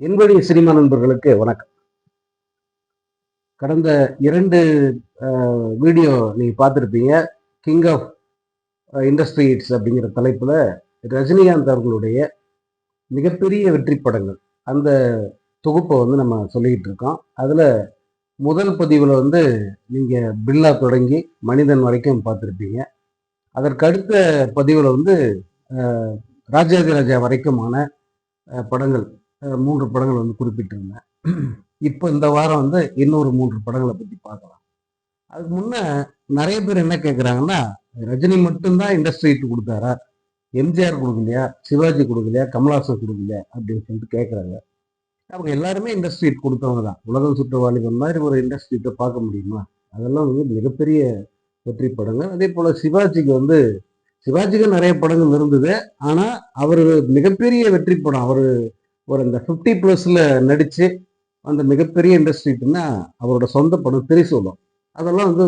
என்படி cinema நண்பர்களுக்கு வணக்கம். கடந்த இரண்டு வீடியோ நீங்கள் பார்த்துருப்பீங்க. கிங் ஆஃப் இண்டஸ்ட்ரியேட்ஸ் அப்படிங்கிற தலைப்பில் ரஜினிகாந்த் அவர்களுடைய மிகப்பெரிய வெற்றி படங்கள். அந்த தொகுப்பை வந்து நம்ம சொல்லிக்கிட்டு இருக்கோம். அதில் முதல் பதிவில் வந்து நீங்கள் பில்லா தொடங்கி மனிதன் வரைக்கும் பார்த்துருப்பீங்க. அதற்கு அடுத்த பதிவில் வந்து ராஜாதிராஜா வரைக்குமான படங்கள். மூன்று படங்கள் வந்து குறிப்பிட்டிருந்தேன். இப்போ இந்த வாரம் வந்து இன்னொரு மூன்று படங்களை பற்றி பார்க்கலாம். அதுக்கு முன்னே நிறைய பேர் என்ன கேட்குறாங்கன்னா ரஜினி மட்டும்தான் இண்டஸ்ட்ரி ஹிட் கொடுத்தாரா? எம்ஜிஆர் கொடுக்கலையா? சிவாஜி கொடுக்கலையா? கமலாசன் கொடுக்கலையா? அப்படின்னு சொல்லிட்டு கேட்குறாங்க அவங்க எல்லாருமே இண்டஸ்ட்ரி ஹிட் கொடுத்தவங்க தான். உலகம் சுற்றுவாளிகள் மாதிரி ஒரு இண்டஸ்ட்ரி ஹிட்டை பார்க்க முடியுமா? அதெல்லாம் வந்து மிகப்பெரிய வெற்றி படங்கள். அதே போல் சிவாஜிக்கு வந்து சிவாஜிக்கு நிறைய படங்கள் இருந்தது. ஆனால் அவர் மிகப்பெரிய வெற்றி படம் அவர் ஒரு அந்த ஃபிஃப்டி ப்ளஸில் நடித்து அந்த மிகப்பெரிய இண்டஸ்ட்ரிக்குன்னா அவரோட சொந்த படம் திரிசூலம். அதெல்லாம் வந்து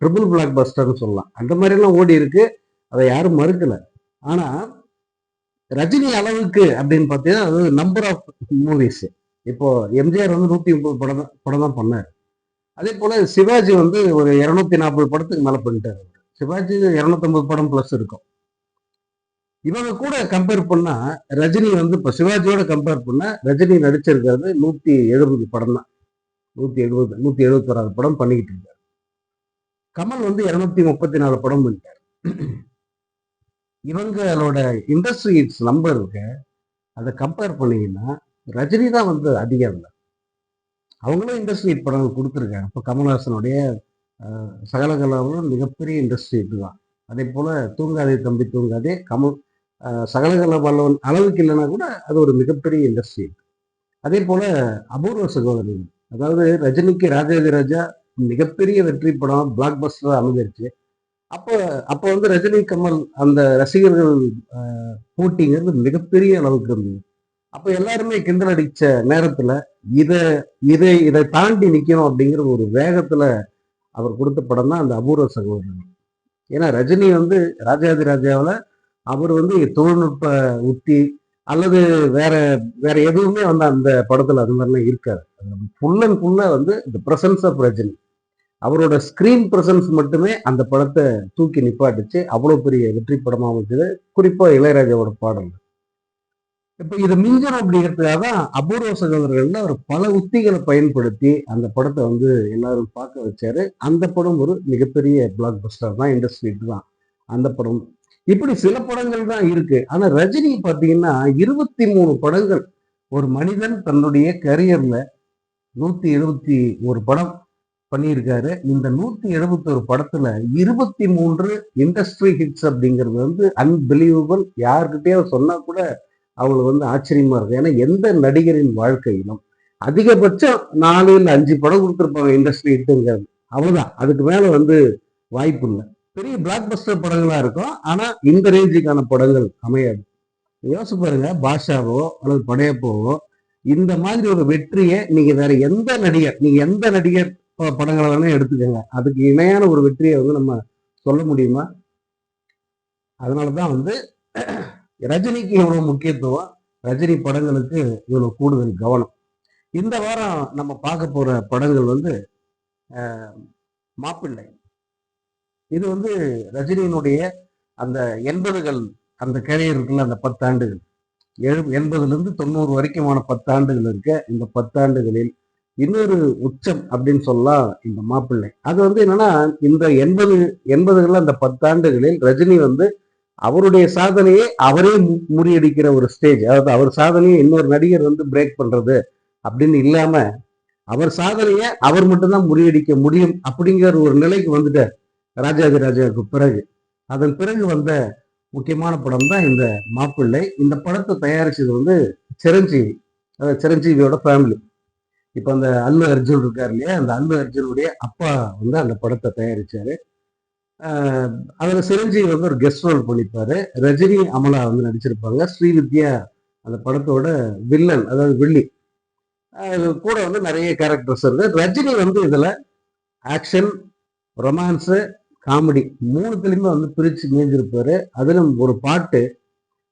ட்ரிபிள் பிளாக் பஸ்டர்னு சொல்லலாம். அந்த மாதிரிலாம் ஓடி இருக்கு. அதை யாரும் மறுக்கலை. ஆனால் ரஜினி அளவுக்கு அப்படின்னு பார்த்தீங்கன்னா அது நம்பர் ஆஃப் மூவிஸ் இப்போ எம்ஜிஆர் வந்து நூற்றி முப்பது படம் தான் படம் தான் பண்ணார். அதே போல் சிவாஜி வந்து ஒரு இரநூத்தி நாற்பது படத்துக்கு மேலே பண்ணிட்டார் சிவாஜி இரநூத்தம்பது படம் ப்ளஸ் இருக்கும். இவங்க கூட கம்பேர் பண்ணா ரஜினி வந்து இப்போ சிவாஜியோட கம்பேர் பண்ணா ரஜினி நடிச்சிருக்கிறது நூத்தி எழுபது படம் தான் நூத்தி எழுபது நூத்தி எழுபத்தோராது படம் பண்ணிக்கிட்டு இருக்காரு. கமல் வந்து இருநூத்தி முப்பத்தி நாலு படம் பண்ணிட்டாரு. இவங்களோட இண்டஸ்ட்ரி ஹிட்ஸ் நம்பர் இருக்கு. அதை கம்பேர் பண்ணீங்கன்னா ரஜினி தான் வந்து அதிகம் இல்லை. அவங்களும் இண்டஸ்ட்ரி ஹிட் படங்கள் கொடுத்துருக்காங்க. இப்போ கமல்ஹாசனுடைய சகலகலாவும் மிகப்பெரிய இண்டஸ்ட்ரி ஹிட் தான் அதே போல தூங்காதே தம்பி தூங்காதே கமல் சகலகல வல்லவன் அளவுக்கு இல்லைன்னா கூட அது ஒரு மிகப்பெரிய இண்டஸ்ட்ரி அதே போல அபூர்வ சகோதரிகள். அதாவது ரஜினிக்கு ராஜாதி ராஜா மிகப்பெரிய வெற்றி படம் பிளாக் பஸ்டராக அமைஞ்சிருச்சு. அப்போ அப்போ வந்து ரஜினி கமல் அந்த ரசிகர்கள் போட்டிங்கிறது மிகப்பெரிய அளவுக்கு இருந்தது. அப்போ எல்லாருமே கிண்டல் அடிச்ச நேரத்துல இதை இதை இதை தாண்டி நிற்கணும் அப்படிங்கிற ஒரு வேகத்துல அவர் கொடுத்த படம் தான் அந்த அபூர்வ சகோதரன் ஏன்னா ரஜினி வந்து ராஜாதி ராஜாவில் அவர் வந்து தொழில்நுட்ப உத்தி அல்லது வேற வேற எதுவுமே வந்து அந்த படத்துல அது மாதிரிலாம் இருக்காது. ஃபுல் அண்ட் ஃபுல்லா வந்து இந்த பிரசன்ஸ் ஆஃப் ரஜினி அவரோட ஸ்கிரீன் பிரசன்ஸ் மட்டுமே அந்த படத்தை தூக்கி நிப்பாட்டுச்சு. அவ்வளோ பெரிய வெற்றி படமாக அமைச்சது குறிப்பாக இளையராஜாவோட பாடல். இப்போ இதை மிஞ்சணும் அப்படிங்கிறதுக்காக தான் அபூர்வ சகோதரர்கள்ல அவர் பல உத்திகளை பயன்படுத்தி அந்த படத்தை வந்து எல்லாரும் பார்க்க வச்சாரு. அந்த படம் ஒரு மிகப்பெரிய பிளாக் பஸ்டர் தான் இண்டஸ்ட்ரி தான். அந்த படம் இப்படி சில படங்கள் தான் இருக்கு. ஆனா ரஜினி பாத்தீங்கன்னா இருபத்தி மூணு படங்கள் ஒரு மனிதன் தன்னுடைய கரியர்ல நூத்தி எழுபத்தி ஒரு படம் பண்ணியிருக்காரு. இந்த நூத்தி எழுபத்தி ஒரு படத்துல இருபத்தி மூன்று இண்டஸ்ட்ரி ஹிட்ஸ் அப்படிங்கிறது வந்து அன்பிலீவபிள் யாருக்கிட்டயாவது சொன்னா கூட அவங்களுக்கு வந்து ஆச்சரியமா இருக்கு ஏன்னா எந்த நடிகரின் வாழ்க்கையிலும் அதிகபட்சம் நாலு இல்லை அஞ்சு படம் கொடுத்துருப்பாங்க இண்டஸ்ட்ரி ஹிட்டுங்கிறது அவ்வளோதான் அதுக்கு மேல வந்து வாய்ப்பு இல்லை. பெரிய பிளாக் பஸ்டர் படங்களா இருக்கும். ஆனா இந்த ரேஞ்சுக்கான படங்கள் அமையாது. யோசிச்சு பாருங்க பாஷாவோ அல்லது படையப்போவோ இந்த மாதிரி ஒரு வெற்றியை நீங்க வேற எந்த நடிகர் நீங்க எந்த நடிகர் படங்களை வேணா எடுத்துக்கோங்க. அதுக்கு இணையான ஒரு வெற்றியை வந்து நம்ம சொல்ல முடியுமா? அதனாலதான் வந்து ரஜினிக்கு இவ்வளவு முக்கியத்துவம் ரஜினி படங்களுக்கு இவ்வளவு கூடுதல் கவனம். இந்த வாரம் நம்ம பார்க்க போற படங்கள் வந்து மாப்பிள்ளை. இது வந்து ரஜினியினுடைய அந்த எண்பதுகள் அந்த கேரியர் இருக்குல்ல அந்த பத்தாண்டுகள். எழு எண்பதுலேருந்து தொண்ணூறு வரைக்குமான பத்தாண்டுகள் இருக்க இந்த பத்தாண்டுகளில் இன்னொரு உச்சம் அப்படின்னு சொல்லலாம் இந்த மாப்பிள்ளை. அது வந்து என்னன்னா இந்த எண்பது எண்பதுகளில் அந்த பத்தாண்டுகளில் ரஜினி வந்து அவருடைய சாதனையை அவரே மு- முறியடிக்கிற ஒரு ஸ்டேஜ் அதாவது அவர் சாதனையை இன்னொரு நடிகர் வந்து பிரேக் பண்றது அப்படின்னு இல்லாம அவர் சாதனையை அவர் மட்டும்தான் முறியடிக்க முடியும் அப்படிங்கிற ஒரு நிலைக்கு வந்துட்டார். ராஜாதிராஜாவுக்கு பிறகு. அதன் பிறகு வந்த முக்கியமான படம் தான் இந்த மாப்பிள்ளை. இந்த படத்தை தயாரிச்சது வந்து சிரஞ்சீவி. அதாவது சிரஞ்சீவியோட ஃபேமிலி இப்போ அந்த அல்லு அர்ஜுன் இருக்கார் இல்லையா? அந்த அல்லு அர்ஜுனுடைய அப்பா வந்து அந்த படத்தை தயாரிச்சார். அதில் சிரஞ்சீவி வந்து ஒரு கெஸ்ட் ரோல் பண்ணிப்பாரு. ரஜினி அமலா வந்து நடிச்சிருப்பாங்க. ஸ்ரீவித்யா அந்த படத்தோட வில்லன் அதாவது வில்லி. கூட வந்து நிறைய கேரக்டர்ஸ் இருக்குது ரஜினி வந்து இதில் ஆக்ஷன் ரொமான்ஸு காமெடி மூணுத்துலேயுமே வந்து பிரித்து மேய்ஞ்சிருப்பாரு அதிலும் ஒரு பாட்டு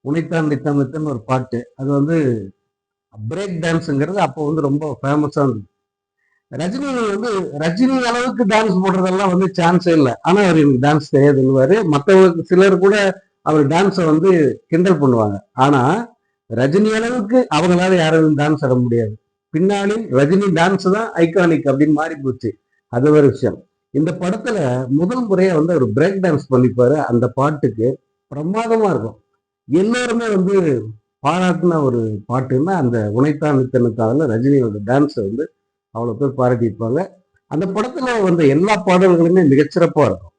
உனைத்தான் நித்தம் ஒரு பாட்டு. அது வந்து பிரேக் டான்ஸுங்கிறது அப்போ வந்து ரொம்ப ஃபேமஸாக இருந்தது. ரஜினி வந்து ரஜினி அளவுக்கு டான்ஸ் போடுறதெல்லாம் வந்து சான்ஸே இல்லை. ஆனால் அவர் எனக்கு டான்ஸ் தெரியாதுன்னுவாரு. மற்றவங்களுக்கு சிலர் கூட அவர் டான்ஸை வந்து கிண்டல் பண்ணுவாங்க. ஆனால் ரஜினி அளவுக்கு அவங்களால யாரும் டான்ஸ் ஆட முடியாது. பின்னாடி ரஜினி டான்ஸ் தான் ஐகானிக் அப்படின்னு மாறி போச்சு அது ஒரு விஷயம். இந்த படத்துல முதல் முறையா வந்து அவர் பிரேக் டான்ஸ் பண்ணிப்பாரு அந்த பாட்டுக்கு. பிரமாதமா இருக்கும். எல்லாருமே வந்து பாராட்டின ஒரு பாட்டுன்னா அந்த உனைத்தான் ரஜினியோட டான்ஸை வந்து அவ்வளோ பேர் பாராட்டியிருப்பாங்க அந்த படத்துல வந்த எல்லா பாடல்களுமே மிகச்சிறப்பா இருக்கும்.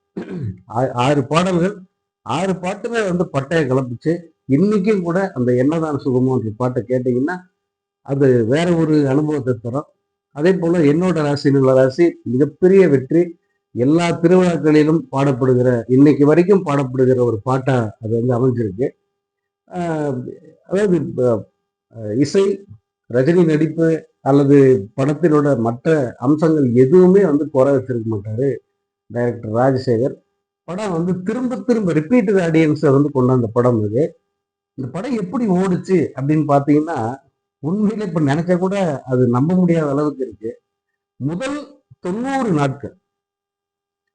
ஆ- ஆறு பாடல்கள். ஆறு பாட்டுமே வந்து பட்டையை கலப்பிச்சு. இன்னைக்கும் கூட அந்த என்னதான் சுகமோன்ற பாட்டை கேட்டீங்கன்னா அது வேற ஒரு அனுபவத்தை தரும். அதே போல என்னோட ராசி நல்ல ராசி மிகப்பெரிய வெற்றி. எல்லா திருவிழாக்களிலும் பாடப்படுகிற இன்னைக்கு வரைக்கும் பாடப்படுகிற ஒரு பாட்டா அது வந்து அமைஞ்சிருக்கு. அதாவது இசை ரஜினி நடிப்பு அல்லது படத்தினோட மற்ற அம்சங்கள் எதுவுமே வந்து குறை வச்சிருக்க மாட்டாரு டைரக்டர் ராஜசேகர். படம் வந்து திரும்ப திரும்ப ரிப்பீட்டட் ஆடியன்ஸை வந்து கொண்டாந்த படம் இது. இந்த படம் எப்படி ஓடுச்சு அப்படின்னு பார்த்தீங்கன்னா உண்மையில இப்ப நினைச்சா கூட அது நம்ப முடியாத அளவுக்கு இருக்கு. முதல் தொண்ணூறு நாட்கள்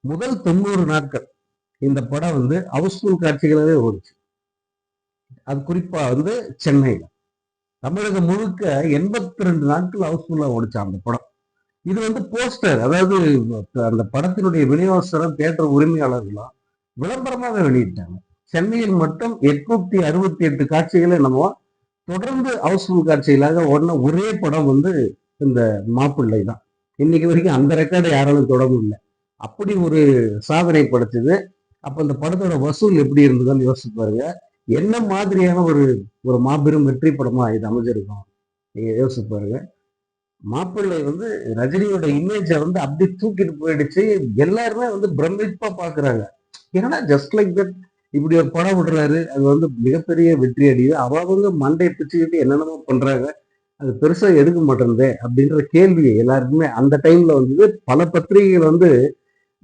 முதல் தொண்ணூறு நாட்கள் இந்த படம் வந்து ஹவுஸ்ஃபுல் காட்சிகளாகவே ஓடுச்சு. அது குறிப்பா வந்து சென்னையில். தமிழகம் முழுக்க எண்பத்தி ரெண்டு நாட்கள் ஹவுஸ்ஃபுல்லாக ஓடிச்சான் அந்த படம். இது வந்து போஸ்டர் அதாவது அந்த படத்தினுடைய விநியோகஸ்தரம் தேட்டர் உரிமையாளர்களும் விளம்பரமாக வெளியிட்டாங்க. சென்னையில் மட்டும் எட்நூத்தி அறுபத்தி எட்டு காட்சிகளை நம்ம தொடர்ந்து ஹவுஸ்ஃபுல் காட்சிகளாக ஓடின ஒரே படம் வந்து இந்த மாப்பிள்ளை தான். இன்னைக்கு வரைக்கும் அந்த ரெக்கார்டை யாராலும் தொட முடியல. அப்படி ஒரு சாதனை படைச்சது அப்போ இந்த படத்தோட வசூல் எப்படி இருந்ததுன்னு யோசிச்சு பாருங்க. என்ன மாதிரியான ஒரு ஒரு மாபெரும் வெற்றி படமாக இது அமைஞ்சிருக்கும்? நீங்கள் யோசிச்சு பாருங்க. மாப்பிள்ளை வந்து ரஜினியோட இமேஜை வந்து அப்படி தூக்கிட்டு போயிடுச்சு. எல்லாருமே வந்து பிரமிப்பா பாக்குறாங்க. ஏன்னா ஜஸ்ட் லைக் தட் இப்படி ஒரு படம் விடுறாரு. அது வந்து மிகப்பெரிய வெற்றி அடியுது. அவங்க மண்டை பிச்சுக்கிட்டு என்னென்னமோ பண்றாங்க. அது பெருசா எடுக்க மாட்டேங்குதே அப்படின்ற கேள்வி எல்லாருக்குமே அந்த டைம்ல வந்து பல பத்திரிகைகள் வந்து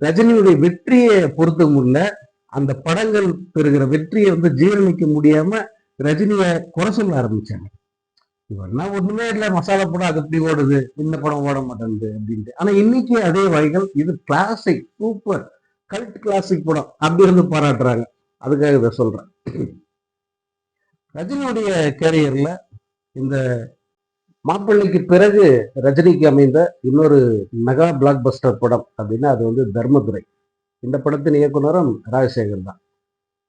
ரஜினியுடைய வெற்றியை பொறுத்த முடியல. அந்த படங்கள் பெறுகிற வெற்றியை வந்து ஜீரணிக்க முடியாம ரஜினியை குறை சொல்ல ஆரம்பிச்சாங்க. இவன்னா ஒண்ணுமே இல்லை மசாலா படம் அது எப்படி ஓடுது இந்த படம் ஓட மாட்டேங்குது அப்படின்ட்டு. ஆனா இன்னைக்கு அதே வகைகள் இது கிளாசிக் சூப்பர் கல்ட் கிளாசிக் படம். அப்படி இருந்து பாராட்டுறாங்க. அதுக்காக இதை சொல்றேன். ரஜினியுடைய கேரியர்ல இந்த மாப்பிள்ளைக்கு பிறகு ரஜினிக்கு அமைந்த இன்னொரு மெகா பிளாக் பஸ்டர் படம் அப்படின்னா அது வந்து தர்மதுரை. இந்த படத்தின் இயக்குனரும் ராஜசேகர் தான்.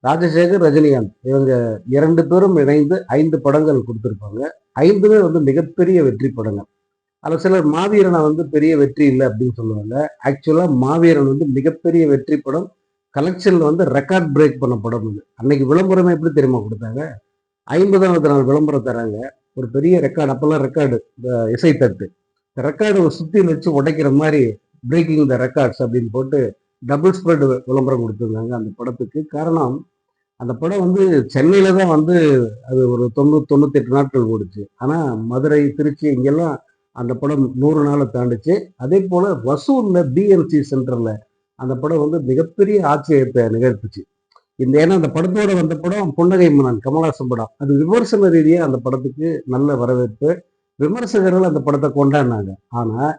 ராஜசேகர் ரஜினிகாந்த் இவங்க இரண்டு பேரும் இணைந்து ஐந்து படங்கள் கொடுத்துருப்பாங்க. ஐந்துமே வந்து மிகப்பெரிய வெற்றி படங்கள். அதில் சிலர் மாவீரனை வந்து பெரிய வெற்றி இல்லை அப்படின்னு சொல்லுவாங்க. ஆக்சுவலாக மாவீரன் வந்து மிகப்பெரிய வெற்றி படம். கலெக்ஷனில் வந்து ரெக்கார்ட் பிரேக் பண்ண படம் இது அன்னைக்கு விளம்பரமே எப்படி தெரியுமா கொடுத்தாங்க? ஐம்பதாவது நாள் விளம்பரம் தராங்க. ஒரு பெரிய ரெக்கார்டு அப்பெல்லாம் ரெக்கார்டு இசைத்தட்டு ரெக்கார்டு சுத்தி வச்சு உடைக்கிற மாதிரி பிரேக்கிங் த ரெக்கார்ட்ஸ் அப்படின்னு போட்டு டபுள் ஸ்ப்ரெட் விளம்பரம் கொடுத்துருந்தாங்க அந்த படத்துக்கு. காரணம் அந்த படம் வந்து சென்னையில தான் வந்து அது ஒரு தொண்ணூறு தொண்ணூத்தெட்டு நாட்கள் ஓடுச்சு. ஆனால் மதுரை திருச்சி இங்கெல்லாம் அந்த படம் நூறு நாளை தாண்டுச்சு. அதே போல் வசூலில் பிஎன்சி சென்டரில் அந்த படம் வந்து மிகப்பெரிய ஆச்சரியத்தை நிகழ்த்துச்சு. இந்த ஏன்னா அந்த படத்தோட வந்த படம் புன்னகை மன்னன் கமலஹாசன் படம். அது விமர்சன ரீதியாக அந்த படத்துக்கு நல்ல வரவேற்பு. விமர்சகர்கள் அந்த படத்தை கொண்டாடினாங்க. ஆனால்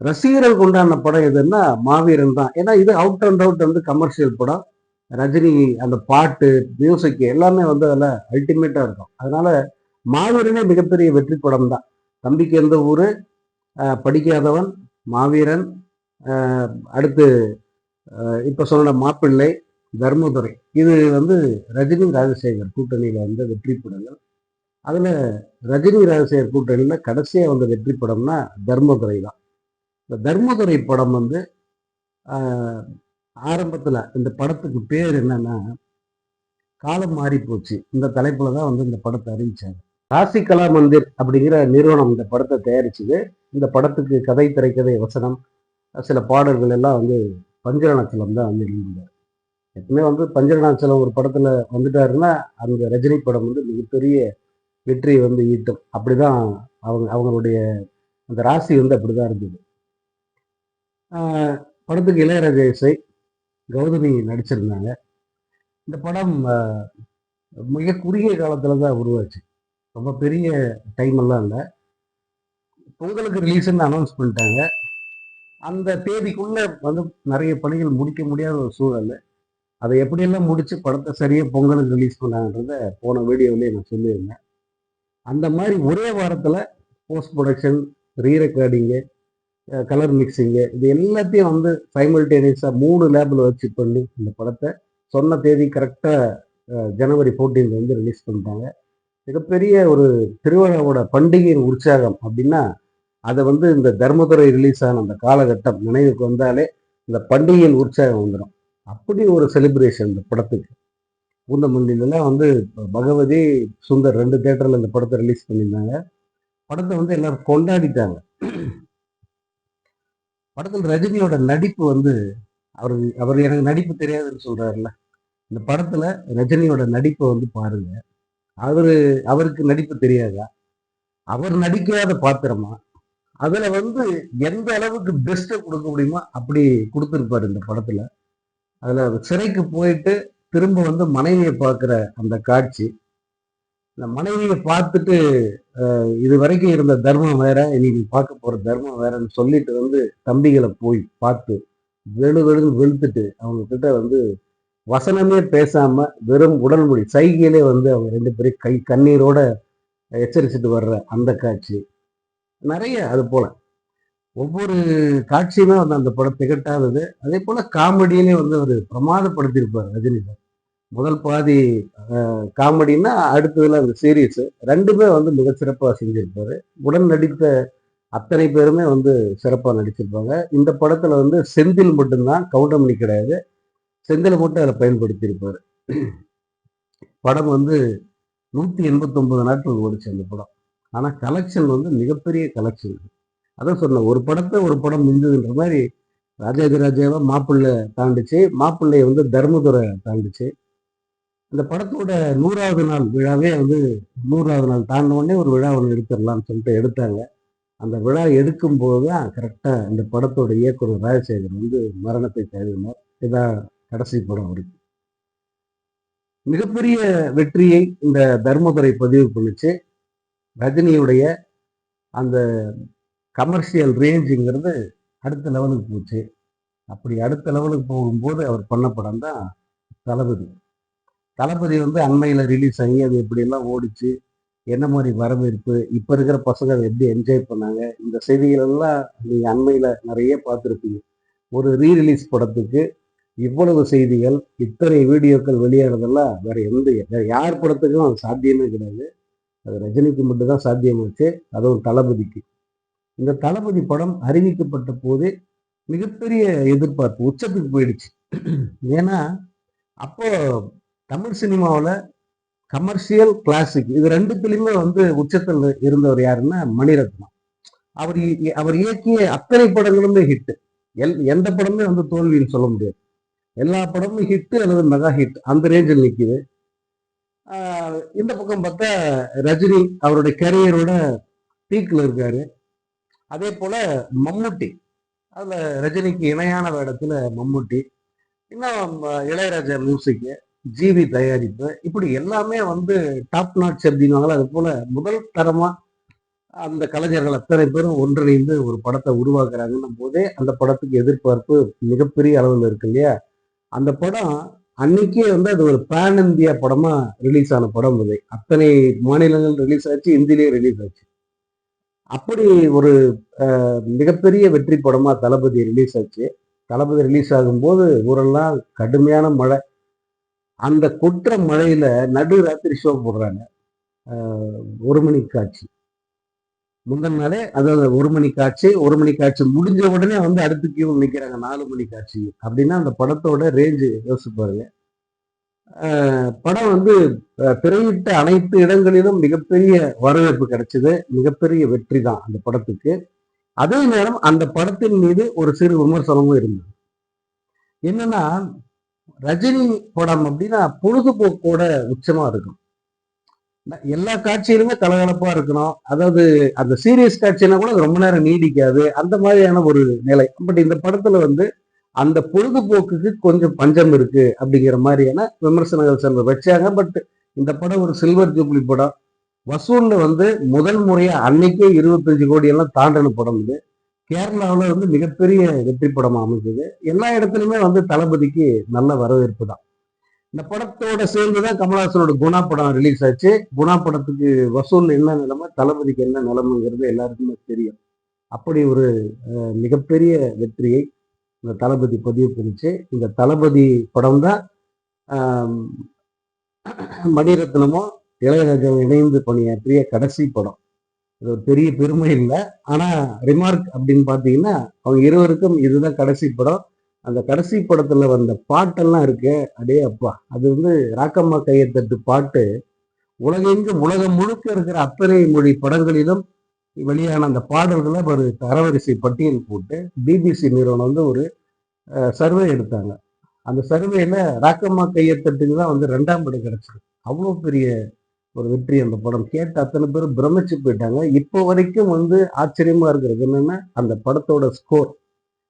ரசிகர்கள் கொண்டாடின படம் எதுன்னா மாவீரன் தான். ஏன்னா இது அவுட் அண்ட் அவுட் வந்து கமர்ஷியல் படம். ரஜினி அந்த பாட்டு மியூசிக் எல்லாமே வந்து அதில் அல்டிமேட்டாக இருக்கும். அதனால மாவீரனே மிகப்பெரிய வெற்றி படம் தான். தம்பிக்கு எந்த ஊர்? படிக்காதவன் மாவீரன். அடுத்து இப்போ சொன்ன மாப்பிள்ளை. தர்மதுரை இது வந்து ரஜினி ராஜசேகர் கூட்டணியில் வந்த வெற்றி படங்கள். அதில் ரஜினி ராஜசேகர் கூட்டணியில் கடைசியாக வந்த வெற்றி படம்னா தர்மதுரை தான். இந்த தர்மதுரை படம் வந்து ஆரம்பத்தில் இந்த படத்துக்கு பேர் என்னன்னா காலம் மாறி போச்சு இந்த தலைப்பில் தான் வந்து இந்த படத்தை அறிவிச்சாங்க. காசி கலா மந்திர் அப்படிங்கிற நிறுவனம் இந்த படத்தை தயாரிச்சது. இந்த படத்துக்கு கதை திரைக்கதை வசனம் சில பாடல்கள் எல்லாம் வந்து பஞ்சரணச்சலம் தான் வந்து எழுதினார் எப்பவுமே வந்து பஞ்சரணாச்சலம் ஒரு படத்தில் வந்துட்டாருன்னா அந்த ரஜினி படம் வந்து மிகப்பெரிய வெற்றி வந்து ஈட்டும். அப்படிதான் அவங்க அவங்களுடைய அந்த ராசி வந்து அப்படிதான் இருந்தது. படத்துக்கு இளையராஜா இசை கௌதமி நடிச்சிருந்தாங்க. இந்த படம் மிக குறுகிய காலத்தில் தான் உருவாச்சு. ரொம்ப பெரிய டைம் எல்லாம் இல்லை. பொங்கலுக்கு ரிலீஸ்ன்னு அனௌன்ஸ் பண்ணிட்டாங்க. அந்த தேதிக்குள்ளே வந்து நிறைய பணிகள் முடிக்க முடியாத ஒரு சூழல். அதை எப்படியெல்லாம் முடிச்சு படத்தை சரியாக பொங்கலுக்கு ரிலீஸ் பண்ணாங்கன்றத போன வீடியோவிலே நான் சொல்லியிருந்தேன். அந்த மாதிரி ஒரே வாரத்தில் post production re recording colour mixing இது எல்லாத்தையும் வந்து சைமல்டேனியஸாக மூணு லேபில் வச்சு பண்ணி இந்த படத்தை சொன்ன தேதி கரெக்டாக ஜனவரி 14 வந்து ரிலீஸ் பண்ணிட்டாங்க. மிகப்பெரிய ஒரு திருவிழாவோட பண்டிகையின் உற்சாகம் அப்படின்னா அதை வந்து இந்த தர்மதுரை ரிலீஸ் ஆன அந்த காலகட்டம் நினைவுக்கு வந்தாலே இந்த பண்டிகையின் உற்சாகம் வந்துடும் அப்படி ஒரு செலிப்ரேஷன் இந்த படத்துக்கு. பூந்தமல்லியிலலாம் வந்து பகவதி சுந்தர் ரெண்டு தேட்டரில் இந்த படத்தை ரிலீஸ் பண்ணியிருந்தாங்க. படத்தை வந்து எல்லாரும் கொண்டாடிட்டாங்க. படத்தில் ரஜினியோட நடிப்பு வந்து அவர் அவர் எனக்கு நடிப்பு தெரியாதுன்னு சொல்றாருல்ல. இந்த படத்துல ரஜினியோட நடிப்பை வந்து பாருங்க. அவரு அவருக்கு நடிப்பு தெரியாதா? அவர் நடிக்காத பாத்திரமா? அதுல வந்து எந்த அளவுக்கு பெஸ்ட்டை கொடுக்க முடியுமோ அப்படி கொடுத்துருப்பாரு இந்த படத்துல. அதில் சிறைக்கு போயிட்டு திரும்ப வந்து மனைவியை பார்க்குற அந்த காட்சி. இந்த மனைவியை பார்த்துட்டு இது வரைக்கும் இருந்த தர்மம் வேற இன்னைக்கு நீ பார்க்க போகிற தர்மம் வேறன்னு சொல்லிட்டு வந்து தம்பிகளை போய் பார்த்து வெளு வெளுன்னு வெளுத்துட்டு அவங்க கிட்ட வந்து வசனமே பேசாமல் வெறும் உடல் மொழி சைகையிலே வந்து அவங்க ரெண்டு பேரும் கை கண்ணீரோட எச்சரிச்சுட்டு வர்ற அந்த காட்சி. நிறைய அது போல. ஒவ்வொரு காட்சியுமே வந்து அந்த படம் திகட்டாதது. அதே போல் காமெடியிலே வந்து அவர் பிரமாதப்படுத்தியிருப்பார் ரஜினி சார் முதல் பாதி காமெடின்னா அடுத்ததுல அந்த சீரியஸ் ரெண்டுமே வந்து மிகச்சிறப்பாக செஞ்சிருப்பார். உடன் நடித்த அத்தனை பேருமே வந்து சிறப்பாக நடிச்சிருப்பாங்க. இந்த படத்தில் வந்து செந்தில் மட்டும்தான் கவுண்டமணி கிடையாது. செந்தில் மட்டும் அதில் பயன்படுத்தியிருப்பார். படம் வந்து நூற்றி எண்பத்தொன்பது நாட்கள் ஓடிச்சு அந்த படம். ஆனால் கலெக்ஷன் வந்து மிகப்பெரிய கலெக்ஷன் அதான் சொன்னேன் ஒரு படத்தை ஒரு படம் மிஞ்சதுன்ற மாதிரி ராஜாதிராஜாவை மாப்பிள்ளை தாண்டிச்சு. மாப்பிள்ளையை வந்து தர்மதுரை தாண்டிச்சு. இந்த படத்தோட நூறாவது நாள் விழாவே வந்து நூறாவது நாள் தாண்டின உடனே ஒரு விழா ஒன்று எடுத்துடலாம்னு சொல்லிட்டு எடுத்தாங்க. அந்த விழா எடுக்கும் போது தான் கரெக்டாக இந்த படத்தோட இயக்குனர் ராஜசேகர் வந்து மரணத்தை தழுவினார். இதான் கடைசி படம் அவருக்கு. மிகப்பெரிய வெற்றியை இந்த தர்மதுரை பதிவு பண்ணிச்சு. ரஜினியுடைய அந்த கமர்ஷியல் ரேஞ்சுங்கிறது அடுத்த லெவலுக்கு போச்சு. அப்படி அடுத்த லெவலுக்கு போகும்போது அவர் பண்ண படம் தான் தளபதி. தளபதி வந்து அண்மையில் ரிலீஸ் ஆகி அது எப்படியெல்லாம் ஓடிச்சு என்ன மாதிரி வரவேற்பு இப்போ இருக்கிற பசங்க அதை எப்படி என்ஜாய் பண்ணாங்க இந்த செய்திகளெல்லாம் நீங்கள் அண்மையில் நிறைய பார்த்துருப்பீங்க. ஒரு ரீ ரிலீஸ் படத்துக்கு இவ்வளவு செய்திகள் இத்தனை வீடியோக்கள் வெளியானதெல்லாம் வேறு எந்த யார் படத்துக்கும் அது சாத்தியமே கிடையாது. அது ரஜினிக்கு மட்டும்தான் சாத்தியமாச்சு அதுவும் தளபதிக்கு. இந்த தளபதி படம் அறிவிக்கப்பட்ட போது மிகப்பெரிய எதிர்பார்ப்பு உச்சத்துக்கு போயிடுச்சு. ஏன்னா அப்போ தமிழ் சினிமாவில் கமர்ஷியல் கிளாசிக் இது ரெண்டுத்துலையுமே வந்து உச்சத்தில் இருந்தவர் யாருன்னா மணிரத்னம். அவர் இ- அவர் இயக்கிய அத்தனை படங்களுமே ஹிட்டு எல் எந்த படமே வந்து தோல்வின்னு சொல்ல முடியாது. எல்லா படமும் ஹிட்டு அல்லது மெகா ஹிட் அந்த ரேஞ்சில் நிற்கிது இந்த பக்கம் பார்த்தா ரஜினி அவருடைய கரியரோட பீக்கில் இருக்காரு. அதே போல மம்முட்டி. அதுல ரஜினிக்கு இணையான வேடத்துல மம்முட்டி இன்னும் இளையராஜா மியூசிக் ஜிவி தயாரிப்பு இப்படி எல்லாமே வந்து டாப் நாட்ச் அப்படின்னுவாங்களா அது போல முதல் தரமா அந்த கலைஞர்கள் அத்தனை பேரும் ஒன்றிணைந்து ஒரு படத்தை உருவாக்குறாங்கன்னும் போதே அந்த படத்துக்கு எதிர்பார்ப்பு மிகப்பெரிய அளவில் இருக்கு இல்லையா? அந்த படம் அன்னைக்கே வந்து அது ஒரு பேன் இந்தியா படமா ரிலீஸ் ஆன படம் அது. அத்தனை மாநிலங்கள் ரிலீஸ் ஆச்சு இந்தியிலேயே ரிலீஸ் ஆச்சு. அப்படி ஒரு மிகப்பெரிய வெற்றி படமாக தளபதி ரிலீஸ் ஆச்சு. தளபதி ரிலீஸ் ஆகும்போது ஊரெல்லாம் கடுமையான மழை. அந்த கொற்ற மழையில் நடு ராத்திரி ஷோ போடுறாங்க. ஒரு மணி காட்சி. முந்தின நாளே அதாவது ஒரு மணி காட்சி ஒரு மணி காட்சி முடிஞ்ச உடனே வந்து அடுத்து கியூ நிற்கிறாங்க நாலு மணி காட்சி. அப்படின்னா அந்த படத்தோட ரேஞ்சு யோசிச்சு பாருங்க. படம் வந்து திரையிட்ட அனைத்து இடங்களிலும் மிகப்பெரிய வரவேற்பு கிடைச்சது. மிகப்பெரிய வெற்றி தான் அந்த படத்துக்கு. அதே நேரம் அந்த படத்தின் மீது ஒரு சிறு விமர்சனமும் இருந்தது. என்னன்னா ரஜினி படம் அப்படின்னா பொழுதுபோக்கோட உச்சமா இருக்கும். எல்லா காட்சியிலுமே கலகலப்பா இருக்கணும். அதாவது அந்த சீரியஸ் காட்சினா கூட ரொம்ப நேரம் நீடிக்காது. அந்த மாதிரியான ஒரு நிலை. பட் இந்த படத்துல வந்து அந்த பொழுதுபோக்குக்கு கொஞ்சம் பஞ்சம் இருக்கு அப்படிங்கிற மாதிரியான விமர்சனங்கள் சிலர் வச்சாங்க. பட் இந்த படம் ஒரு சில்வர் ஜூப்ளி படம். வசூல்ல வந்து முதல் முறையா அன்னைக்கே இருபத்தஞ்சு கோடி எல்லாம் தாண்டின படம் இது. கேரளாவில் வந்து மிகப்பெரிய வெற்றி படம் அமைஞ்சது. எல்லா இடத்துலையுமே வந்து தளபதிக்கு நல்ல வரவேற்பு தான். இந்த படத்தோட சேர்ந்து தான் கமல்ஹாசனோட குணா படம் ரிலீஸ் ஆச்சு. குணா படத்துக்கு வசூல் என்ன நிலைமை தளபதிக்கு என்ன நிலைமைங்கிறது எல்லாருக்குமே தெரியும். அப்படி ஒரு மிகப்பெரிய வெற்றியை இந்த தளபதி பதிவு பண்ணிச்சு. இந்த தளபதி படம் தான் மணிரத்னமும் இளையராஜாவும் இணைந்து பணியாற்றிய கடைசி படம். இது ஒரு பெரிய பெருமை இல்லை. ஆனால் ரிமார்க் அப்படின்னு பார்த்தீங்கன்னா அவங்க இருவருக்கும் இதுதான் கடைசி படம். அந்த கடைசி படத்தில் வந்த பாட்டெல்லாம் இருக்கு அடே அப்பா. அது வந்து ராக்கம்மா தட்டு பாட்டு. உலகெங்கும் உலகம் முழுக்க இருக்கிற அத்தனை மொழி படங்களிலும் வெளியான அந்த பாடல்களை ஒரு தரவரிசை பட்டியல் போட்டு பிபிசி நிறுவனம் வந்து ஒரு சர்வே எடுத்தாங்க. அந்த சர்வேல ராக்கம்மா கையத்தட்டுக்கு தான் வந்து ரெண்டாம் இடம் கிடைச்சது. அவ்வளோ பெரிய ஒரு வெற்றி அந்த படம். கேட்டு அத்தனை பேர் பிரமிச்சு போயிட்டாங்க. இப்போ வரைக்கும் வந்து ஆச்சரியமா இருக்கிறது என்னன்னா அந்த படத்தோட ஸ்கோர்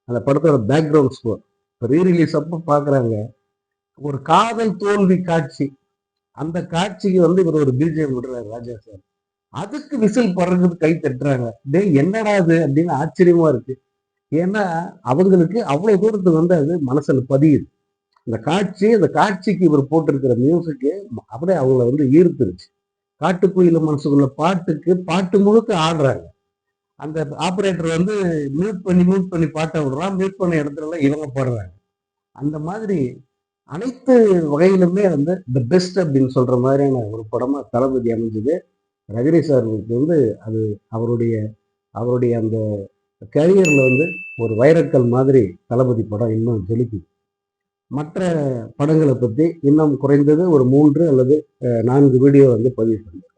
அந்த படத்தோட பேக்ரவுண்ட் ஸ்கோர் இப்போ ரீ ரிலீஸ் அப்போ பார்க்குறாங்க ஒரு காதல் தோல்வி காட்சி. அந்த காட்சிக்கு வந்து இவர் ஒரு பிஜிஎம் விடுறாரு ராஜா சார். அதுக்கு விசில் படுறதுக்கு கை தட்டுறாங்க. டேய் என்னடா அது அப்படின்னு ஆச்சரியமா இருக்கு. ஏன்னா அவங்களுக்கு அவ்வளவு தூரத்துக்கு வந்து அது மனசுல பதியுது. இந்த காட்சி அந்த காட்சிக்கு இவர் போட்டிருக்கிற மியூசிக்கு அப்படியே அவங்கள வந்து ஈர்த்துருச்சு. காட்டுக்குயில மனசுக்குள்ள பாட்டுக்கு பாட்டு முழுக்க ஆடுறாங்க. அந்த ஆப்ரேட்டர் வந்து மியூட் பண்ணி மியூட் பண்ணி பாட்டை விடுறான். மியூட் பண்ண இடத்துல இவங்க பாடுறாங்க. அந்த மாதிரி அனைத்து வகையிலுமே வந்து த பெஸ்ட் அப்படின்னு சொல்ற மாதிரியான ஒரு படமா தளபதி அமைஞ்சது. ரஜினி சாருக்கு வந்து அது அவருடைய அவருடைய அந்த கரியரில் வந்து ஒரு வைரக்கல் மாதிரி தளபதி படம் இன்னும் ஜொலிக்குது. மற்ற படங்களை பற்றி இன்னும் குறைந்தது ஒரு மூன்று அல்லது நான்கு வீடியோ வந்து பதிவு பண்ணுறேன்